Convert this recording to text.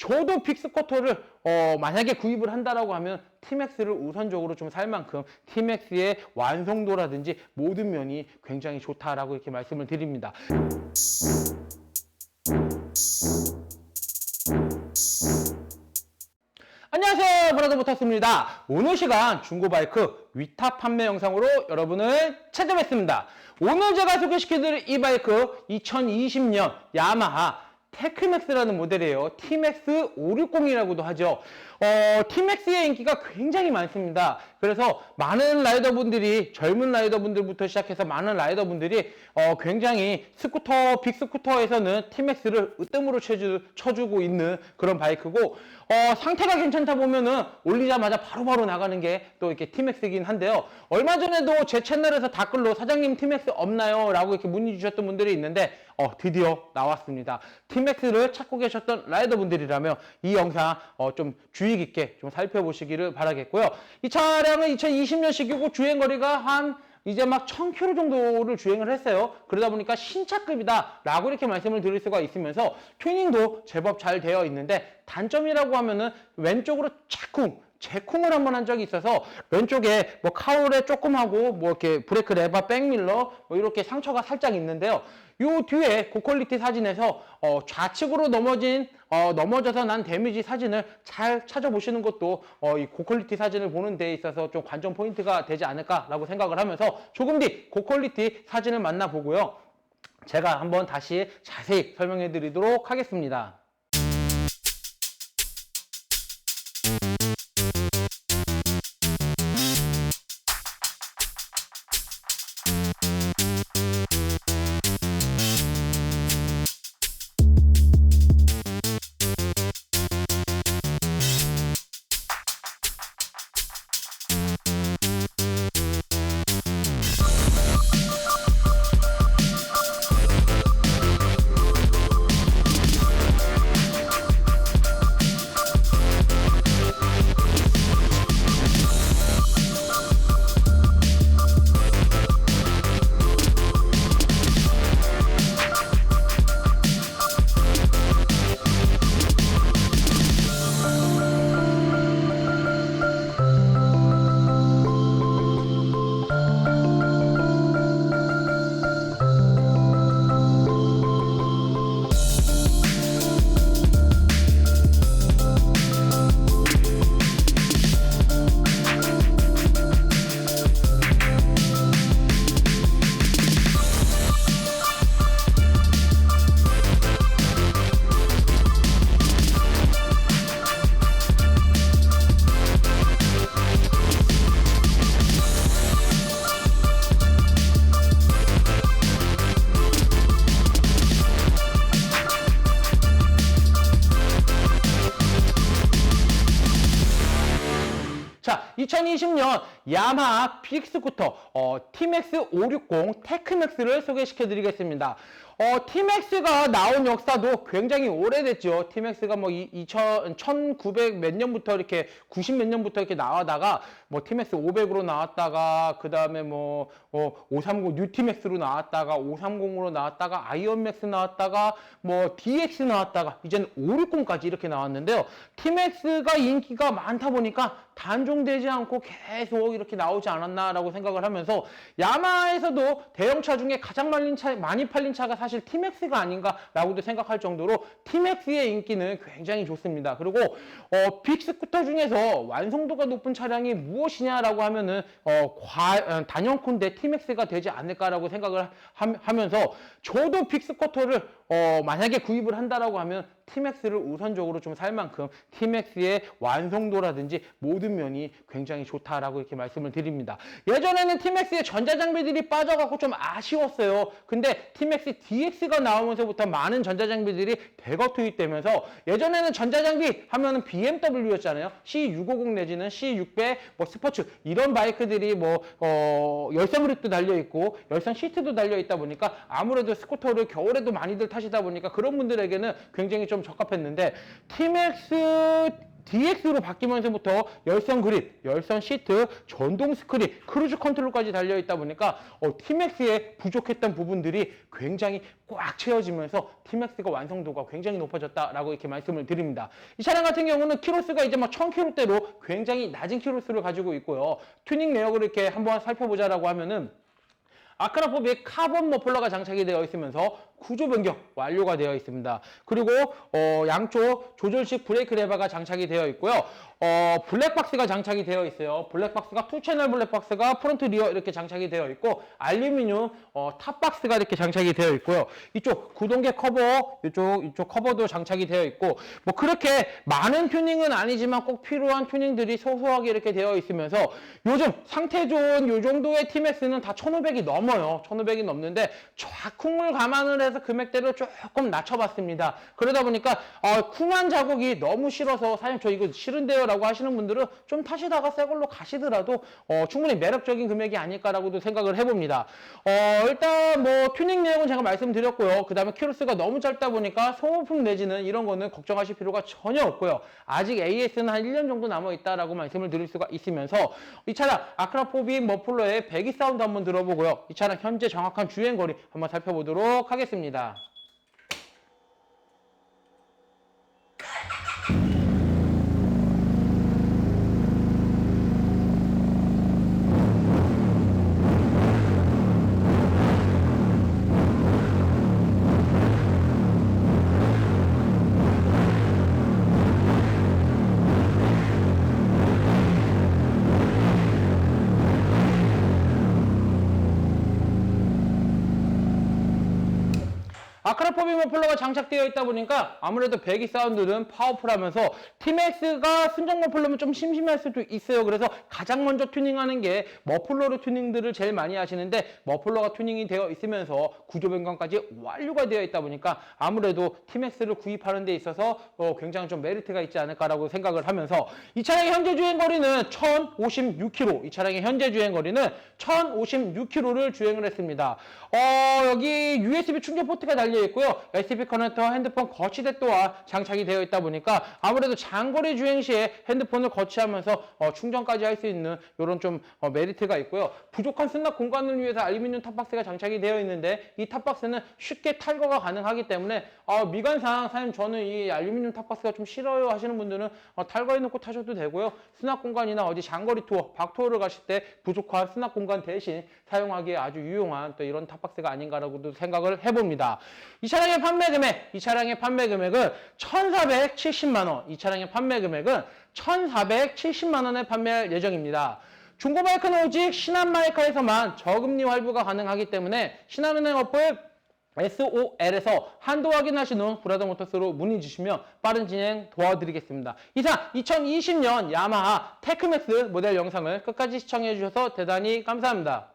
저도 빅스쿼터를 어, 만약에 구입을 한다라고 하면 티맥스를 우선적으로 좀 살 만큼 티맥스의 완성도라든지 모든 면이 굉장히 좋다라고 이렇게 말씀을 드립니다. 안녕하세요. 브라더 모터스입니다. 오늘 시간 중고바이크 위탁 판매 영상으로 여러분을 찾아뵙습니다. 오늘 제가 소개시켜드릴 이 바이크 2020년 야마하 테크맥스라는 모델이에요 T맥스 560이라고도 하죠 어, T맥스의 인기가 굉장히 많습니다 그래서 많은 라이더분들이 젊은 라이더분들부터 시작해서 많은 라이더분들이 어, 굉장히 스쿠터 빅스쿠터에서는 T맥스를 으뜸으로 쳐주, 쳐주고 있는 그런 바이크고 어, 상태가 괜찮다 보면은 올리자마자 바로바로 나가는 게 또 이렇게 티맥스이긴 한데요. 얼마 전에도 제 채널에서 댓글로 사장님 티맥스 없나요? 라고 이렇게 문의 주셨던 분들이 있는데 어, 드디어 나왔습니다. 티맥스를 찾고 계셨던 라이더 분들이라면 이 영상 어, 좀 주의 깊게 좀 살펴보시기를 바라겠고요. 이 차량은 2020년식이고 주행거리가 한 이제 막 1000km 정도를 주행을 했어요. 그러다 보니까 신차급이다 라고 이렇게 말씀을 드릴 수가 있으면서 튜닝도 제법 잘 되어 있는데 단점이라고 하면은 왼쪽으로 차쿵 재쿵을 한번 한 적이 있어서 왼쪽에 뭐 카울에 조금 하고 뭐 이렇게 브레이크 레바 백밀러 뭐 이렇게 상처가 살짝 있는데요. 요 뒤에 고퀄리티 사진에서 어, 좌측으로 넘어진 어, 넘어져서 난 데미지 사진을 잘 찾아보시는 것도 어, 이 고퀄리티 사진을 보는 데 있어서 좀 관전 포인트가 되지 않을까라고 생각을 하면서 조금 뒤 고퀄리티 사진을 만나보고요. 제가 한번 다시 자세히 설명해 드리도록 하겠습니다. 2020년 야마하 빅스쿠터 어, T맥스 560 테크맥스를 소개시켜 드리겠습니다. 어, T맥스가 나온 역사도 굉장히 오래됐죠. T맥스가 뭐 2000, 1900 몇 년부터 이렇게 90 몇 년부터 이렇게 나와다가 뭐 T맥스 500으로 나왔다가 그 다음에 뭐 어, 530 뉴티맥스로 나왔다가 530으로 나왔다가 아이언맥스 나왔다가 뭐 DX 나왔다가 이제는 560까지 이렇게 나왔는데요. T맥스가 인기가 많다 보니까 단종되지 않고 계속 이렇게 나오지 않았나라고 생각을 하면서 야마에서도 대형차 중에 가장 많이, 차, 많이 팔린 차가 사실 T맥스가 아닌가라고도 생각할 정도로 T맥스의 인기는 굉장히 좋습니다. 그리고 어, 빅스쿠터 중에서 완성도가 높은 차량이 무엇이냐라고 하면은 어, 과, 어, 단연컨대 T맥스가 되지 않을까라고 생각을 하, 하면서 저도 빅스쿠터를 어, 만약에 구입을 한다라고 하면 T맥스를 우선적으로 좀 살 만큼 T맥스의 완성도라든지 모든 면이 굉장히 좋다라고 이렇게 말씀을 드립니다. 예전에는 T맥스의 전자장비들이 빠져갖고 좀 아쉬웠어요. 근데 T맥스 DX가 나오면서부터 많은 전자장비들이 대거 투입되면서 예전에는 전자장비 하면은 BMW였잖아요. C650 내지는 C600, 뭐 스포츠 이런 바이크들이 뭐 어, 열선 브릭도 달려 있고 열선 시트도 달려 있다 보니까 아무래도 스쿠터를 겨울에도 많이들 타시 타시다 보니까 그런 분들에게는 굉장히 좀 적합했는데 티맥스 DX로 바뀌면서부터 열선 그립, 열선 시트, 전동 스크린, 크루즈 컨트롤까지 달려있다 보니까 어, T맥스에 부족했던 부분들이 굉장히 꽉 채워지면서 T맥스가 완성도가 굉장히 높아졌다라고 이렇게 말씀을 드립니다. 이 차량 같은 경우는 키로수가 이제 막 1000km대로 굉장히 낮은 키로수를 가지고 있고요. 튜닝 내역을 이렇게 한번 살펴보자라고 하면은 아크라포비에 카본 머플러가 장착이 되어 있으면서 구조 변경 완료가 되어 있습니다. 그리고 어, 양쪽 조절식 브레이크 레버가 장착이 되어 있고요. 어, 블랙박스가 장착이 되어 있어요. 블랙박스가 투 채널 블랙박스가 프론트 리어 이렇게 장착이 되어 있고 알루미늄 어, 탑박스가 이렇게 장착이 되어 있고요. 이쪽 구동계 커버 이쪽 이쪽 커버도 장착이 되어 있고 뭐 그렇게 많은 튜닝은 아니지만 꼭 필요한 튜닝들이 소소하게 이렇게 되어 있으면서 요즘 상태 좋은 요 정도의 티맥스는 다 1500이 넘어 요. 1500이 넘는데 좌쿵을 감안을 해서 금액대를 조금 낮춰봤습니다. 그러다 보니까 어, 쿵한 자국이 너무 싫어서 사장님 저 이거 싫은데요 라고 하시는 분들은 좀 타시다가 새 걸로 가시더라도 어, 충분히 매력적인 금액이 아닐까라고도 생각을 해봅니다. 어, 일단 뭐 튜닝 내용은 제가 말씀드렸고요. 그 다음에 키로수가 너무 짧다 보니까 소모품 내지는 이런 거는 걱정하실 필요가 전혀 없고요. 아직 AS는 한 1년 정도 남아있다라고 말씀을 드릴 수가 있으면서 이 차량 아크라포비 머플러의 배기 사운드 한번 들어보고요. 이 차량 현재 정확한 주행거리 한번 살펴보도록 하겠습니다. 아크라포비 머플러가 장착되어 있다 보니까 아무래도 배기 사운드는 파워풀하면서 티맥스가 순정 머플러면 좀 심심할 수도 있어요. 그래서 가장 먼저 튜닝하는 게 머플러로 튜닝들을 제일 많이 하시는데 머플러가 튜닝이 되어 있으면서 구조 변경까지 완료가 되어 있다 보니까 아무래도 티맥스를 구입하는 데 있어서 어, 굉장히 좀 메리트가 있지 않을까라고 생각을 하면서 이 차량의 현재 주행 거리는 1056km. 이 차량의 현재 주행 거리는 1056km를 주행을 했습니다. 어, 여기 USB 충전 포트가 달려 있고요. USB 커넥터, 핸드폰 거치대 또한 장착이 되어 있다 보니까 아무래도 장거리 주행 시에 핸드폰을 거치하면서 어, 충전까지 할 수 있는 이런 좀 어, 메리트가 있고요. 부족한 수납 공간을 위해서 알루미늄 탑박스가 장착이 되어 있는데 이 탑박스는 쉽게 탈거가 가능하기 때문에 어, 미관상 사장님 저는 이 알루미늄 탑박스가 좀 싫어요 하시는 분들은 어, 탈거해 놓고 타셔도 되고요. 수납 공간이나 어디 장거리 투어, 박 투어를 가실 때 부족한 수납 공간 대신 사용하기에 아주 유용한 또 이런 탑박스가 아닌가라고도 생각을 해봅니다. 이 차량의 판매 금액, 이 차량의 판매 금액은 1,470만 원. 이 차량의 판매 금액은 1,470만 원에 판매할 예정입니다. 중고 마이크는 오직 신한마이카에서만 저금리 할부가 가능하기 때문에 신한은행 어플 SOL에서 한도 확인하신 후 브라더 모터스로 문의 주시면 빠른 진행 도와드리겠습니다. 이상 2020년 야마하 테크맥스 모델 영상을 끝까지 시청해 주셔서 대단히 감사합니다.